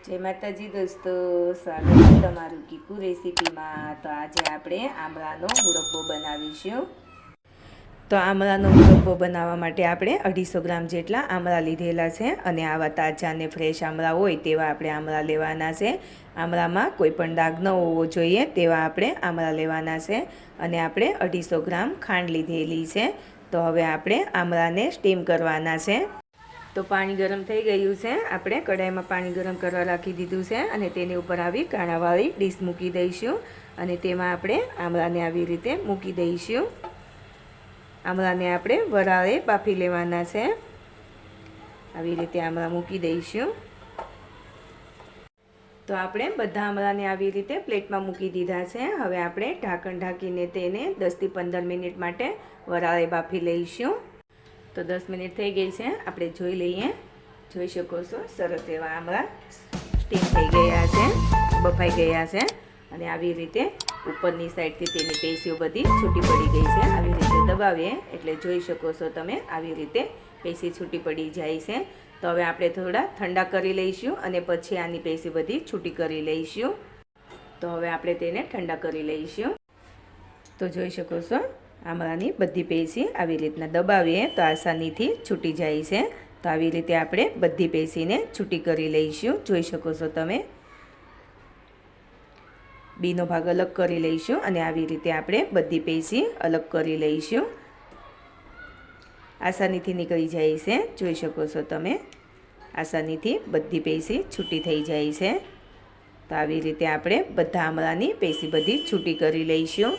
જય માતાજી દોસ્તો, સ્વાગત છે તમારું કીકુ રેસીપીમાં. તો આજે આપણે આમળાનો મુરબ્બો બનાવીશું. તો આમળાનો મુરબ્બો બનાવવા માટે આપણે અઢીસો ગ્રામ જેટલા આમળા લીધેલા છે અને આવા તાજા અને ફ્રેશ આમળા હોય તેવા આપણે આમળા લેવાના છે. આમળામાં કોઈ પણ દાગ ન હોવો જોઈએ તેવા આપણે આમળા લેવાના છે અને આપણે અઢીસો ગ્રામ ખાંડ લીધેલી છે. તો હવે આપણે આમળાને સ્ટીમ કરવાના છે. તો પાણી ગરમ થઈ ગયું છે. આપણે કઢાઈમાં પાણી ગરમ કરવા રાખી દીધું છે અને તેની ઉપર આવી કાણાવાળી ડીશ મૂકી દઈશું અને તેમાં આપણે આમળાને આવી રીતે મૂકી દઈશું. આમળાને આપણે વરાળે બાફી લેવાના છે. આવી રીતે આમળા મૂકી દઈશું. તો આપણે બધા આમળાને આવી રીતે પ્લેટમાં મૂકી દીધા છે. હવે આપણે ઢાંકણ ઢાંકીને તેને દસથી પંદર મિનિટ માટે વરાળે બાફી લઈશું. તો દસ મિનિટ થઈ ગઈ છે. આપણે જોઈ લઈએ. જોઈ શકો છો, સરસ એવા આમળા સ્ટીમ થઈ ગયા છે, બફાઈ ગયા છે. અને આવી રીતે ઉપરની સાઈડથી તેની પેશીઓ બધી છૂટી પડી ગઈ છે. આવી રીતે દબાવીએ. એટલે જોઈ શકો છો તમે, આવી રીતે પેશી છૂટી પડી જાય છે. તો હવે આપણે થોડા ઠંડા કરી લઈશું અને પછી આની પેશી બધી છૂટી કરી લઈશું. તો હવે આપણે તેને ઠંડા કરી લઈશું. તો જોઈ શકો છો આમળાની બધી પેશી આવી રીતના દબાવીએ તો આસાનીથી છૂટી જાય છે. તો આવી રીતે આપણે બધી પેશીને છૂટી કરી લઈશું. જોઈ શકો છો તમે. બીનો ભાગ અલગ કરી લઈશું અને આવી રીતે આપણે બધી પેશી અલગ કરી લઈશું. આસાનીથી નીકળી જાય છે. જોઈ શકો છો તમે. આસાનીથી બધી પેશી છૂટી થઈ જાય છે. તો આવી રીતે આપણે બધા આમળાની પેશી બધી છૂટી કરી લઈશું.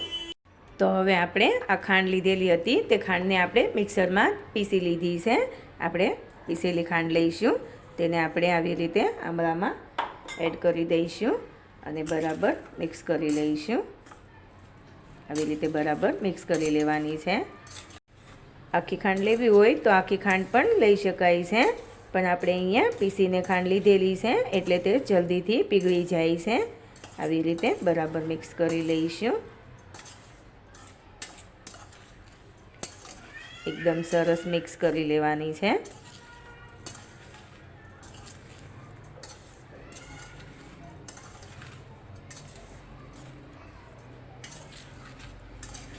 તો હવે આપણે આ ખાંડ લીધેલી હતી. તે ખાંડને આપણે મિક્સરમાં પીસી લીધી છે. આપણે પીસેલી ખાંડ લઈશું. તેને આપણે આવી રીતે આમળામાં એડ કરી દઈશું અને બરાબર મિક્સ કરી લઈશું. આવી રીતે બરાબર મિક્સ કરી લેવાની છે. આખી ખાંડ લેવી હોય તો આખી ખાંડ પણ લઈ શકાય છે. પણ આપણે અહીંયા પીસીને ખાંડ લીધેલી છે એટલે તે જલ્દીથી પીગળી જાય છે. આવી રીતે બરાબર મિક્સ કરી લઈશું. એકદમ સરસ મિક્સ કરી લેવાની છે.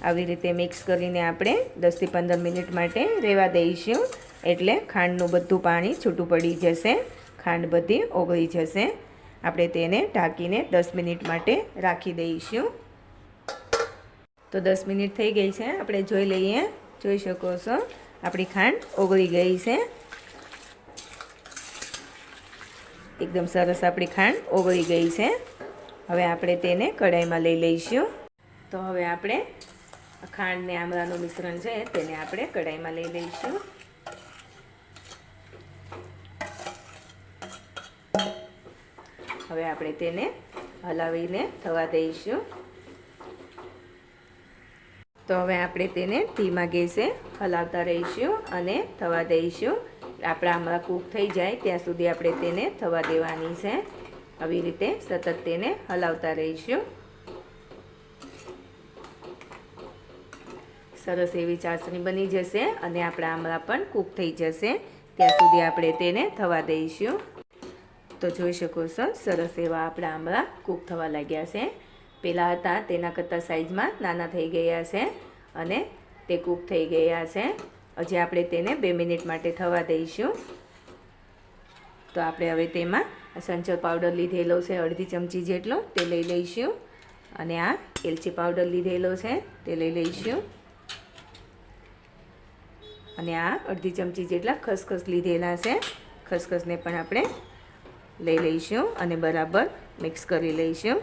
આવી રીતે મિક્સ કરીને આપણે દસથી પંદર મિનિટ માટે રહેવા દઈશું. એટલે ખાંડનું બધું પાણી છૂટું પડી જશે. ખાંડ બધી ઓગળી જશે. આપણે તેને ઢાંકીને દસ મિનિટ માટે રાખી દઈશું. તો દસ મિનિટ થઈ ગઈ છે. આપણે જોઈ લઈએ. જોઈ શકો છો. આપણી ખાંડ ઓગળી ગઈ છે. એકદમ સરસ આપણી ખાંડ ઓગળી ગઈ છે. હવે આપણે તેને કઢાઈમાં લઈ લઈશું. તો હવે આપણે ખાંડ ને આમળાનું મિશ્રણ છે તેને આપણે કઢાઈમાં લઈ લઈશું. હવે આપણે તેને હલાવીને થવા દઈશું. તો હવે આપણે તેને ધીમા ગેસે હલાવતા રહીશું અને થવા દઈશું. આપણા આમળા કૂક થઈ જાય ત્યાં સુધી આપણે તેને થવા દેવાની છે. આવી રીતે સતત તેને હલાવતા રહીશું. સરસ એવી ચાસણી બની જશે અને આપણા આમળા પણ કૂક થઈ જશે. ત્યાં સુધી આપણે તેને થવા દઈશું. તો જોઈ શકો છો, સરસ એવા આપણા આમળા કૂક થવા લાગ્યા છે. પેલા હતા, તેના કરતાં સાઈઝમાં નાના થઈ ગયા છે અને તે કૂક થઈ ગયા છે. હજી આપણે તેને બે મિનિટ માટે થવા દઈશું. તો આપણે હવે તેમાં સંચર પાવડર લીધેલો છે, અડધી ચમચી જેટલો, તે લઈ લઈશું. અને આ એલચી પાવડર લીધેલો છે, તે લઈ લઈશું. અને આ અડધી ચમચી જેટલા ખસખસ લીધેલા છે, ખસખસને પણ આપણે લઈ લઈશું અને બરાબર મિક્સ કરી લઈશું.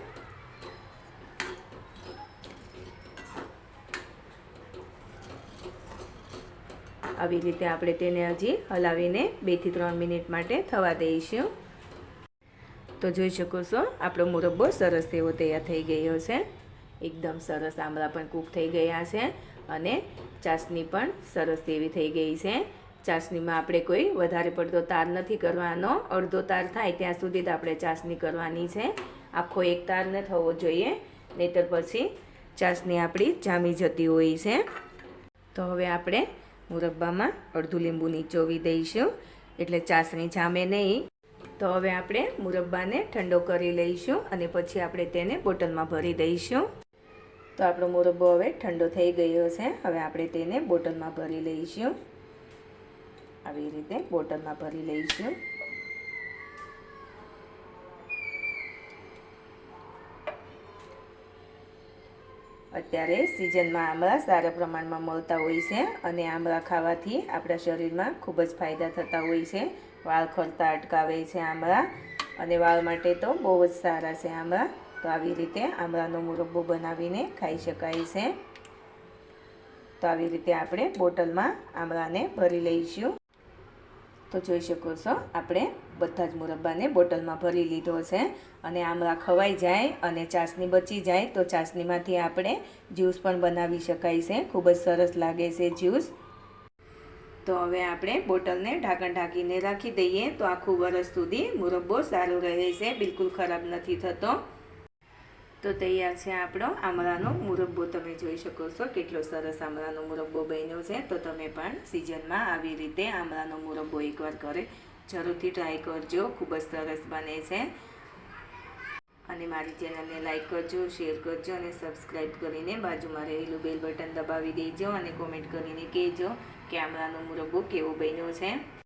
આવી રીતે આપણે તેને હજી હલાવીને બેથી ત્રણ મિનિટ માટે થવા દઈશું. તો જોઈ શકો છો, આપણો મુરબ્બો સરસ એવો તૈયાર થઈ ગયો છે. એકદમ સરસ આમળા પણ કૂક થઈ ગયા છે અને ચાસણી પણ સરસ એવી થઈ ગઈ છે. ચાસણીમાં આપણે કોઈ વધારે પડતો તાર નથી કરવાનો. અડધો તાર થાય ત્યાં સુધી જ આપણે ચાસણી કરવાની છે. આખો એક તાર ન થવો જોઈએ, નહીતર પછી ચાસણી આપણી જામી જતી હોય છે. તો હવે આપણે મુરબ્બામાં અડધું લીંબુ નીચોવી દઈશું, એટલે ચાસણી જામે નહીં. તો હવે આપણે મુરબ્બાને ઠંડો કરી લઈશું અને પછી આપણે તેને બોટલમાં ભરી દઈશું. તો આપણો મુરબ્બો હવે ઠંડો થઈ ગયો છે. હવે આપણે તેને બોટલમાં ભરી લઈશું. આવી રીતે બોટલમાં ભરી લઈશું. અત્યારે સિઝનમાં આંબળા સારા પ્રમાણમાં મળતા હોય છે અને આંબળા ખાવાથી આપણા શરીરમાં ખૂબ જ ફાયદા થતા હોય છે. વાળ ખરતા અટકાવે છે આંબળા અને વાળ માટે તો બહુ જ સારા છે આંબળા. તો આવી રીતે આંબળાનો મુરબ્બો બનાવીને ખાઈ શકાય છે. તો આવી રીતે આપણે બોટલમાં આંબળાને ભરી લઈશું. તો જોઈ શકો છો, આપણે બધા જ મુરબ્બાને બોટલમાં ભરી લીધો છે. અને આમળા ખવાઈ જાય અને ચાસણી બચી જાય, તો ચાસણીમાંથી આપણે જ્યુસ પણ બનાવી શકાય છે. ખૂબ જ સરસ લાગે છે જ્યુસ. તો હવે આપણે બોટલને ઢાંકણ ઢાંકીને રાખી દઈએ, તો આખું વરસ સુધી મુરબ્બો સારો રહે છે. બિલકુલ ખરાબ નથી થતો. તો તૈયાર છે આપણો આમળાનો મુરબ્બો. તમે જોઈ શકો છો કેટલો સરસ આમળાનો મુરબ્બો બન્યો છે. તો તમે પણ સિઝનમાં આવી રીતે આમળાનો મુરબ્બો એકવાર કરે જરૂરથી ટ્રાય કરજો. ખૂબ જ સરસ બને છે. અને મારી ચેનલને લાઇક કરજો શેર કરજો અને સબસ્ક્રાઈબ કરીને બાજુમાં રહેલું બેલ બટન દબાવી દેજો અને કોમેન્ટ કરીને કહેજો કે આમળાનો મુરબ્બો કેવો બન્યો છે.